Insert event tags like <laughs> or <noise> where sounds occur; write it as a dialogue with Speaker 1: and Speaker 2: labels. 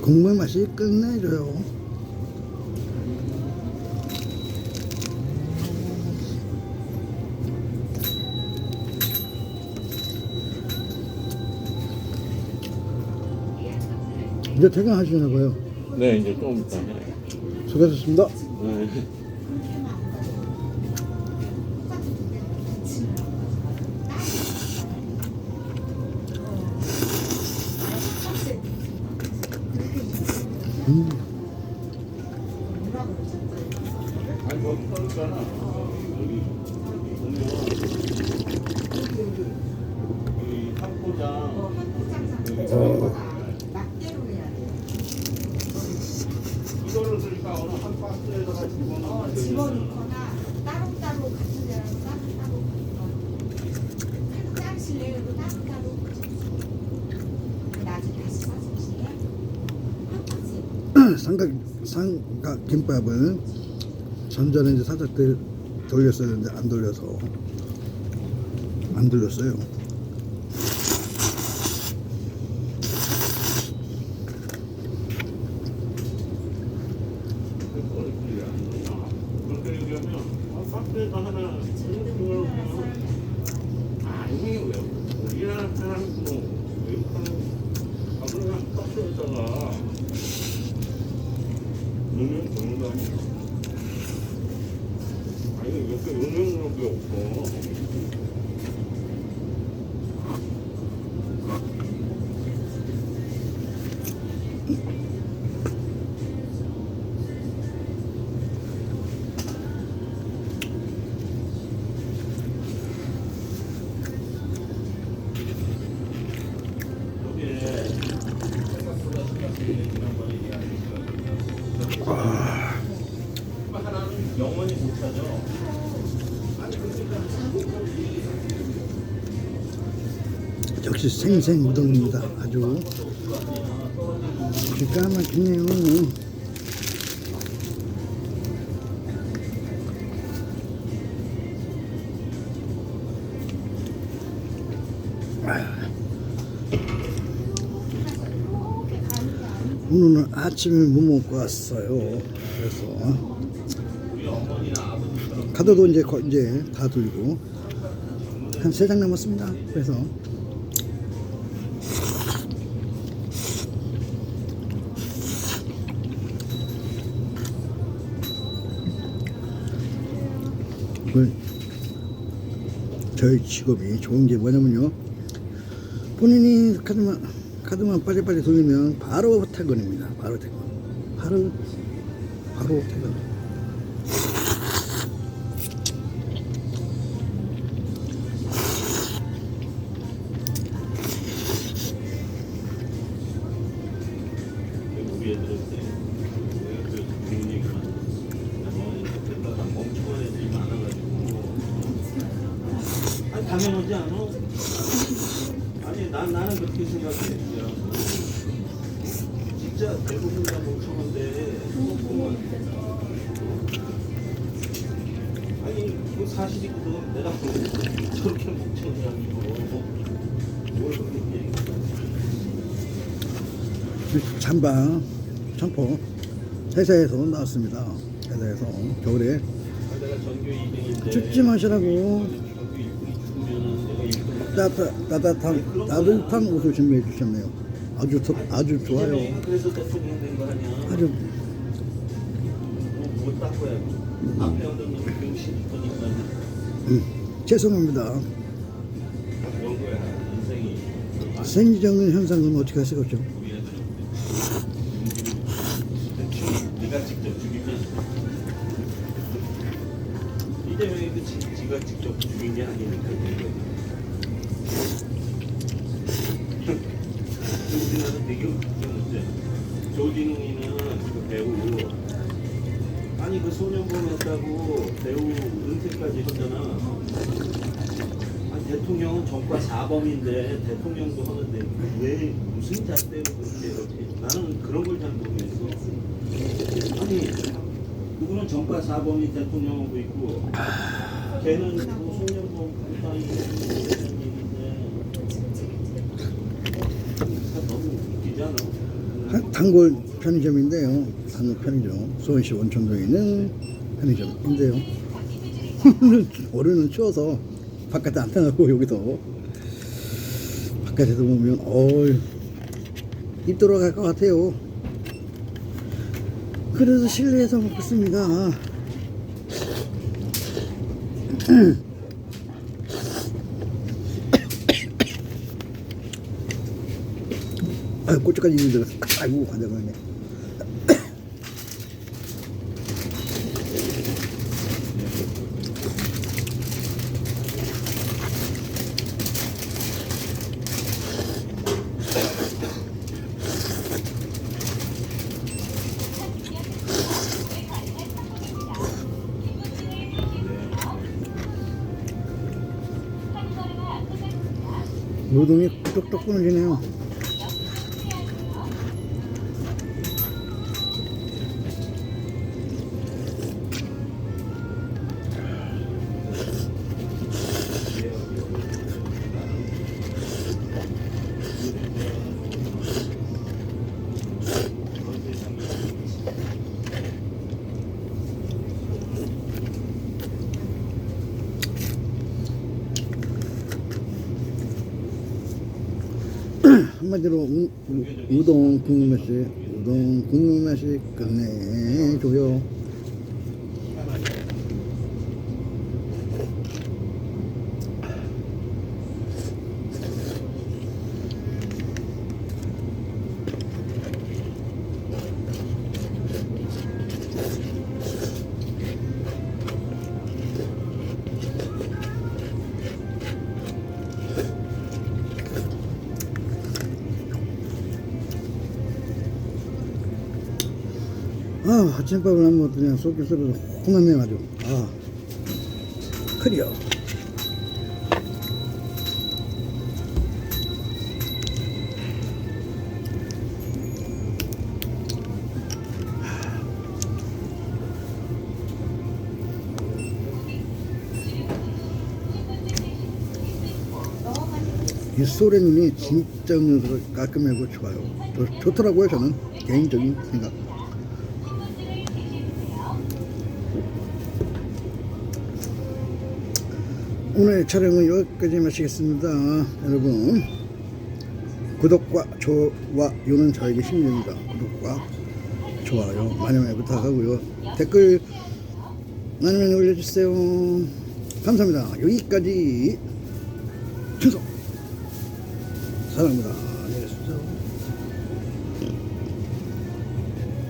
Speaker 1: 국물 맛이 끝내줘요. 이제 퇴근하시나 봐요.
Speaker 2: 네, 이제 좀 이따 해.
Speaker 1: 수고하셨습니다.
Speaker 2: 네.
Speaker 3: 집어넣거나 따로따로 같은 데라도 따로따로 한 장씩 내고 따로따로 나중에 다시 사주시게 한 박스
Speaker 1: 삼각 삼각 김밥을 전전에 이제 살짝 들- 돌렸었는데 안 돌려서. 안 돌렸어요.
Speaker 2: 박스에다 하나 이걸 아 이게 왜 우리나라 사람도 외국 사람 밥을 그냥 박스에다가 넣으면 되는 거 아니 이렇게 넣는 게 없어. 영원히 못 찾아.
Speaker 1: 역시 생생 우동입니다. 아주 기가 막히네요. 오늘은 아침에 못 먹고 왔어요. 그래서 카드도 이제 거- 이제 다 돌고 한 세 장 남았습니다. 그래서 그 저희 직업이 좋은 게 뭐냐면요. 본인이 카드만 카드만 빨리빨리 돌리면 바로 퇴근입니다. 바로 퇴근. 바로 바로 퇴근.
Speaker 2: 당연하지 않아? 아니 난 나는 그렇게 생각해. 야, 진짜 대부분 다 멍청한데. 아니 그 사실이거든. 내가 저렇게 멍청이 아니고 뭘 그렇게 얘기해.
Speaker 1: 찬방 청포. 회사에서 나왔습니다. 회사에서 겨울에.
Speaker 2: 내가 전교 2등인데.
Speaker 1: 춥지 마시라고 따뜻, 따뜻한 따뜻한 옷을 준비해 주셨네요. 아주 좋- 아주 좋아요. 아주 음, 죄송합니다. 생리적인 현상은 어떻게 하실 거죠?
Speaker 2: 직접 게 아니니까. 우리나라 되게 웃긴 문제. 조진웅이는 그 배우 아니 그 소년범 했다고 배우 은퇴까지 했잖아. 아니 대통령은 전과 4범인데 대통령도 하는데 왜 무슨 잣대로 그렇게 이렇게 나는 그런 걸 잘 모르겠어. 아니 누구는 전과 4범이 대통령하고 있고 걔는 하고 다니고 있는 얘기인데 참 너무?
Speaker 1: 한- 단골 편의점인데요. 단골 편의점. 수원시 원천동에 있는 편의점인데요. <laughs> 올해는 추워서 바깥에 안 나가고 여기서 바깥에서 보면 어이 입 돌아갈 것 같아요. 그래서 실내에서 먹겠습니다. 아, 고추까지 입에 들어갔어. 아이고, 가져 노동이 똑똑 끊어지네요. 한마디로 우, 우, 우동 국물 맛이 우동 국물 맛이 끝내줘요. 아, 아침밥을 안 먹었더니 그냥 속이 썰어서 혼났네 아주. 아, 크리어. 이 소래 눈이 진짜 녀석 깔끔하고 좋아요. 좋, 좋더라고요, 저는. 개인적인 생각. 오늘 촬영은 여기까지 마치겠습니다. 여러분, 구독과 좋아요는 저에게 힘이 됩니다. 구독과 좋아요 많이 많이 부탁하고요. 댓글 많이 많이 올려주세요. 감사합니다. 여기까지 충성! 사랑합니다.